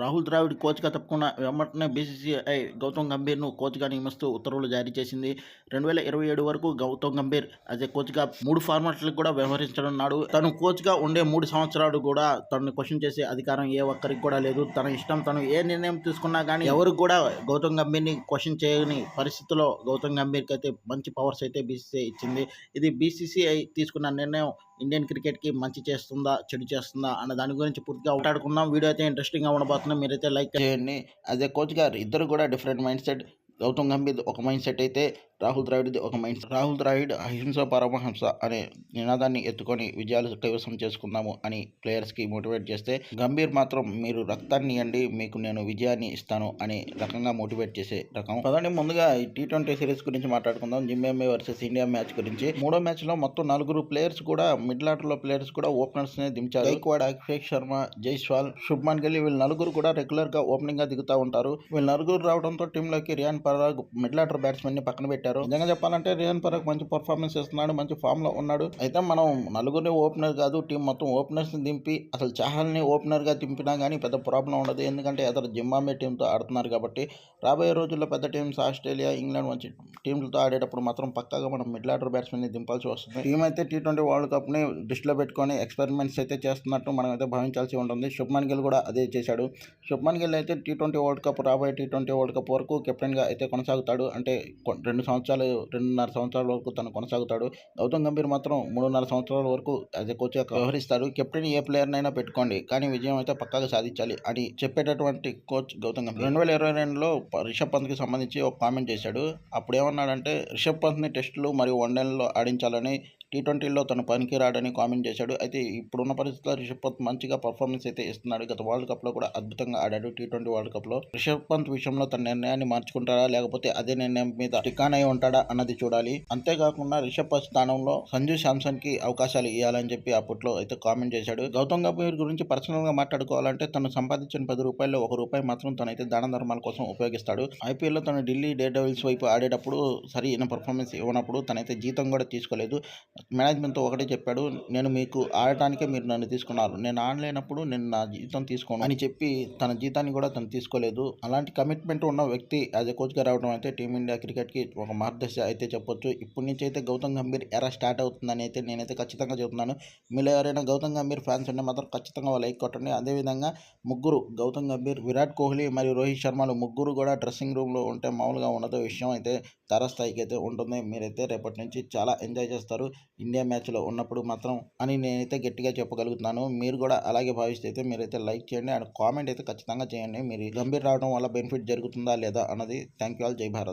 రాహుల్ ద్రావిడ్ కోచ్గా తప్పుకున్న వెంబటనే బీసీసీఐ గౌతమ్ గంభీర్ను కోచ్గా నియమిస్తూ ఉత్తర్వులు జారీ చేసింది. రెండు వేల ఇరవై ఏడు వరకు గౌతమ్ గంభీర్ అదే కోచ్గా మూడు ఫార్మాట్లకు కూడా వ్యవహరించనున్నాడు తను కోచ్గా ఉండే మూడు సంవత్సరాలు కూడా తనను క్వశ్చన్ చేసే అధికారం ఏ ఒక్కరికి కూడా లేదు. తన ఇష్టం తను ఏ నిర్ణయం తీసుకున్నా కానీ ఎవరు కూడా గౌతమ్ గంభీర్ని క్వశ్చన్ చేయని పరిస్థితిలో గౌతమ్ గంభీర్కి అయితే మంచి పవర్స్ అయితే బీసీసీఐ ఇచ్చింది. ఇది బీసీసీఐ తీసుకున్న నిర్ణయం ఇండియన్ క్రికెట్కి మంచి చేస్తుందా చెడు చేస్తుందా అన్న దాని గురించి పూర్తిగా మాట్లాడుకుందాం. వీడియో అయితే ఇంట్రెస్టింగ్గా ఉండబోతున్నాం మీరైతే లైక్ చేయండి. అదే కోచ్ గారు ఇద్దరు కూడా different mindset. Gautam Gambhir ఒక మైండ్ సెట్ అయితే రాహుల్ ద్రావిడ్ది ఒక మైండ్. సెట్ రాహుల్ ద్రావిడ్ అహింస పరమహంస అనే నినాదాన్ని ఎత్తుకొని విజయాలు కైవసం చేసుకుందాము అని ప్లేయర్స్కి మోటివేట్ చేస్తే గంభీర్ మాత్రం మీరు రక్తాన్ని ఇవ్వండి మీకు నేను విజయాన్ని ఇస్తాను అనే రకంగా మోటివేట్ చేసే రకం. పదండి ముందుగా ఈ టీ ట్వంటీ సిరీస్ గురించి మాట్లాడుకుందాం. జింబాబే వర్సెస్ ఇండియా మ్యాచ్ గురించి. మూడో మ్యాచ్లో మొత్తం నలుగురు ప్లేయర్స్ కూడా మిడిల్ ఆర్డర్లో ప్లేయర్స్ కూడా ఓపెనర్స్నే దించారు. గైక్వాడ్ అభిషేక్ శర్మ జైస్వాల్ శుభ్మాన్ గిల్ వీళ్ళు నలుగురు కూడా రెగ్యులర్గా ఓపెనింగ్గా దిగుతా ఉంటారు. వీళ్ళు నలుగురు రావడంతో టీంలోకి రియాన్ పరాగ్ మిడిల్ ఆర్డర్ బ్యాట్స్మెన్ని పక్కన పెట్టారు. నిజంగా చెప్పాలంటే రియాన్ పరాగ్ మంచి పర్ఫార్మెన్స్ ఇస్తున్నాడు మంచి ఫామ్లో ఉన్నాడు. అయితే మనం నలుగురిని ఓపెనర్ కాదు టీం మొత్తం ఓపెనర్స్ని దింపి అసలు చాహల్ని ఓపెనర్గా దింపినా కానీ పెద్ద ప్రాబ్లం ఉండదు. ఎందుకంటే అతను జింబాబే టీంతో ఆడుతున్నారు కాబట్టి రాబోయే రోజుల్లో పెద్ద టీమ్స్ ఆస్ట్రేలియా ఇంగ్లాండ్ మంచి టీంలతో ఆడేటప్పుడు మాత్రం పక్కాగా మనం మిడిల్ ఆర్డర్ బ్యాట్స్మెన్ని దింపాల్సి వస్తుంది. టీం అయితే టీ ట్వంటీ వరల్డ్ కప్ని దృష్టిలో పెట్టుకొని ఎక్స్పెరిమెంట్స్ అయితే చేస్తున్నట్టు మనం అయితే భావించాల్సి ఉంటుంది. శుభ్మన్ గిల్ కూడా అదే చేశాడు. శుభ్మన్ గిల్ అయితే టీ ట్వంటీ వరల్డ్ కప్ రాబోయే టీ ట్వంటీ వరల్డ్ కప్ వరకు కెప్టెన్గా అయితే కొనసాగుతాడు. అంటే రెండు సంవత్సరాలు రెండున్నర సంవత్సరాల వరకు తను కొనసాగుతాడు. గౌతమ్ గంభీర్ మాత్రం మూడున్నర సంవత్సరాల వరకు యాజ్ కోచ్గా వ్యవహరిస్తాడు. కెప్టెన్ ఏ ప్లేయర్నైనా పెట్టుకోండి కానీ విజయం అయితే పక్కాగా సాధించాలి అని చెప్పేటటువంటి కోచ్ గౌతమ్ గంభీర్. రెండు వేల ఇరవై రెండులో రిషబ్ పంత్కి సంబంధించి ఒక కామెంట్ చేశాడు. అప్పుడు ఏమన్నాడంటే రిషబ్ పంత్ని టెస్టులు మరియు వన్డేల్లో ఆడించాలని టీ ట్వంటీలో తను పనికిరాడని కామెంట్ చేశాడు. అయితే ఇప్పుడున్న పరిస్థితుల్లో రిషబ్ పంత్ మంచిగా పర్ఫార్మెన్స్ అయితే ఇస్తున్నాడు. గత వరల్డ్ కప్లో కూడా అద్భుతంగా ఆడాడు టీ ట్వంటీ వరల్డ్ కప్లో. రిషబ్ పంత్ విషయంలో తన నిర్ణయాన్ని మార్చుకుంటారా? లేకపోతే అదే నిర్ణయం మీద టికాన్ అయి ఉంటాడా అన్నది చూడాలి. అంతేకాకుండా రిషబ్ పంత్ స్థానంలో సంజు శాంసన్కి అవకాశాలు ఇవ్వాలని చెప్పి అప్పట్లో అయితే కామెంట్ చేశాడు. గౌతమ్ గంభీర్ గురించి పర్సనల్గా మాట్లాడుకోవాలంటే తను సంపాదించిన పది రూపాయల్లో ఒక రూపాయి మాత్రం తనైతే దాన ధర్మాల కోసం ఉపయోగిస్తాడు. ఐపీఎల్లో తను ఢిల్లీ డే డెవిల్స్ వైపు ఆడేటప్పుడు సరైన పర్ఫార్మెన్స్ ఇవ్వనప్పుడు తనైతే జీతం కూడా తీసుకోలేదు. మేనేజ్మెంట్తో ఒకటే చెప్పాడు నేను మీకు ఆడటానికే మీరు నన్ను తీసుకున్నారు. నేను ఆడలేనప్పుడు నేను నా జీతం తీసుకోను అని చెప్పి తన జీతాన్ని కూడా తను తీసుకోలేదు. అలాంటి కమిట్మెంట్ ఉన్న వ్యక్తి యాజ్ ఎ కోచ్గా రావడం అయితే టీమిండియా క్రికెట్కి ఒక మార్గదర్శి అయితే చెప్పొచ్చు. ఇప్పటి నుంచి అయితే గౌతమ్ గంభీర్ ఎరా స్టార్ట్ అవుతుందని అయితే నేనైతే ఖచ్చితంగా చెబుతున్నాను. మీలో ఎవరైనా గౌతమ్ గంభీర్ ఫ్యాన్స్ ఉంటే మాత్రం ఖచ్చితంగా లైక్ కొట్టండి. అదేవిధంగా ముగ్గురు గౌతమ్ గంభీర్ విరాట్ కోహ్లీ మరియు రోహిత్ శర్మలు ముగ్గురు కూడా డ్రెస్సింగ్ రూమ్లో ఉంటే మామూలుగా ఉండదు. విషయం అయితే తారస్థాయికి అయితే ఉంటుంది. మీరైతే రేపటి నుంచి చాలా ఎంజాయ్ చేస్తారు. ఇండియా మ్యాచ్లో ఉన్నప్పుడు మాత్రం అని నేనైతే గట్టిగా చెప్పగలుగుతున్నాను. మీరు కూడా అలాగే భావిస్తే అయితే మీరైతే లైక్ చేయండి. అండ్ కామెంట్ అయితే ఖచ్చితంగా చేయండి. మీరు గంభీర్ రావడం వల్ల బెనిఫిట్ జరుగుతుందా లేదా అన్నది. థ్యాంక్ యూ ఆల్ జై భారత్.